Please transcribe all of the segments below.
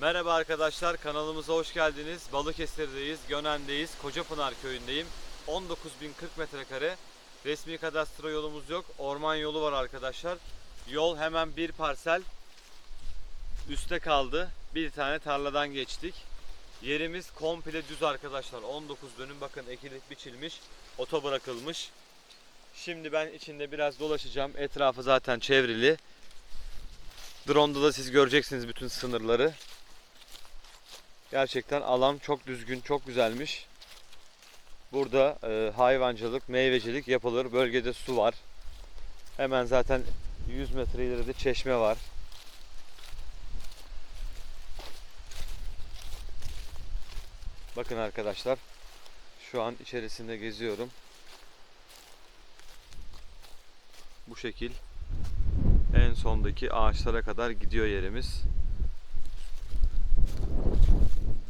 Merhaba arkadaşlar kanalımıza hoş geldiniz. Balıkesir'deyiz, Gönen'deyiz, Kocapınar köyündeyim. 19.040 metrekare. Resmi kadastro yolumuz yok. Orman yolu var arkadaşlar. Yol hemen bir parsel üste kaldı. Bir tane tarladan geçtik. Yerimiz komple düz arkadaşlar. 19 dönüm bakın ekilip biçilmiş. Oto bırakılmış. Şimdi ben içinde biraz dolaşacağım. Etrafı zaten çevrili. Drone'da da siz göreceksiniz bütün sınırları. Gerçekten alan çok düzgün, çok güzelmiş. Burada e, hayvancılık, meyvecilik yapılır. Bölgede su var. Hemen zaten 100 metre ileride çeşme var. Bakın arkadaşlar. Şu an içerisinde geziyorum. Bu şekil en sondaki ağaçlara kadar gidiyor yerimiz.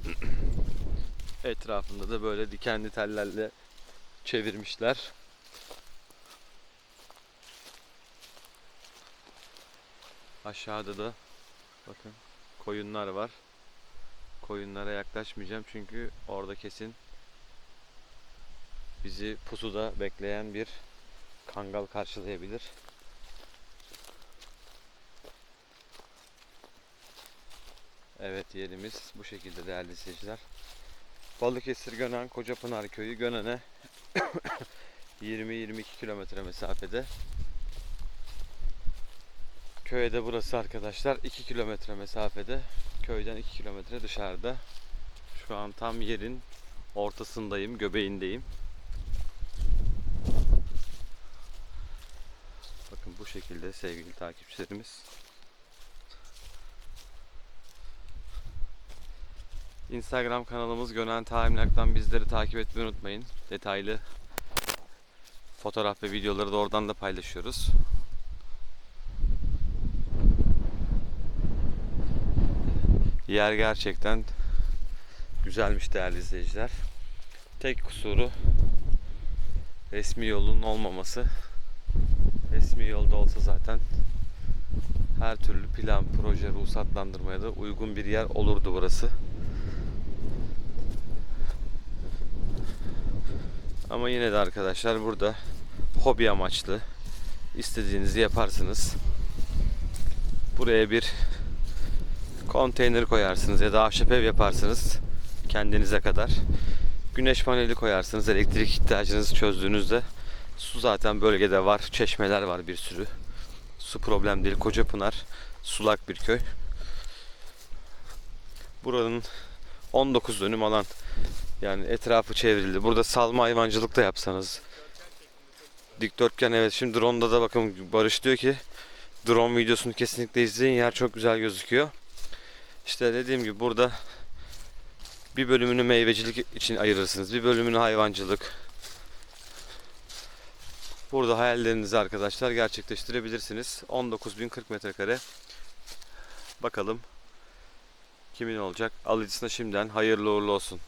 Etrafında da böyle dikenli tellerle çevirmişler. Aşağıda da bakın koyunlar var. Koyunlara yaklaşmayacağım çünkü orada kesin bizi pusuda bekleyen bir kangal karşılayabilir. Evet yerimiz bu şekilde değerli izleyiciler. Balıkesir Gönen Kocapınar Köyü Gönen'e 20-22 kilometre mesafede. Köye de burası arkadaşlar 2 kilometre mesafede. Köyden 2 kilometre dışarıda. Şu an tam yerin ortasındayım, göbeğindeyim. Bakın bu şekilde sevgili takipçilerimiz. Instagram kanalımız Gönen Taimlak'tan bizleri takip etmeyi unutmayın. Detaylı fotoğraf ve videoları da oradan da paylaşıyoruz. Yer gerçekten güzelmiş değerli izleyiciler. Tek kusuru resmi yolun olmaması. Resmi yolda olsa zaten her türlü plan, proje, ruhsatlandırmaya da uygun bir yer olurdu burası. Ama yine de arkadaşlar burada hobi amaçlı istediğinizi yaparsınız. Buraya bir konteyner koyarsınız ya da ahşap ev yaparsınız kendinize kadar. Güneş paneli koyarsınız elektrik ihtiyacınızı çözdüğünüzde. Su zaten bölgede var, çeşmeler var bir sürü. Su problem değil. Kocapınar sulak bir köy. Buranın 19 dönüm alan yani etrafı çevrildi. Burada salma hayvancılık da yapsanız. Dikdörtgen evet. Şimdi drone'da da bakın Barış diyor ki drone videosunu kesinlikle izleyin. Yer çok güzel gözüküyor. İşte dediğim gibi burada bir bölümünü meyvecilik için ayırırsınız. Bir bölümünü hayvancılık. Burada hayallerinizi arkadaşlar gerçekleştirebilirsiniz. 19.040 metrekare. Bakalım kimin olacak? Alıcısına şimdiden hayırlı uğurlu olsun.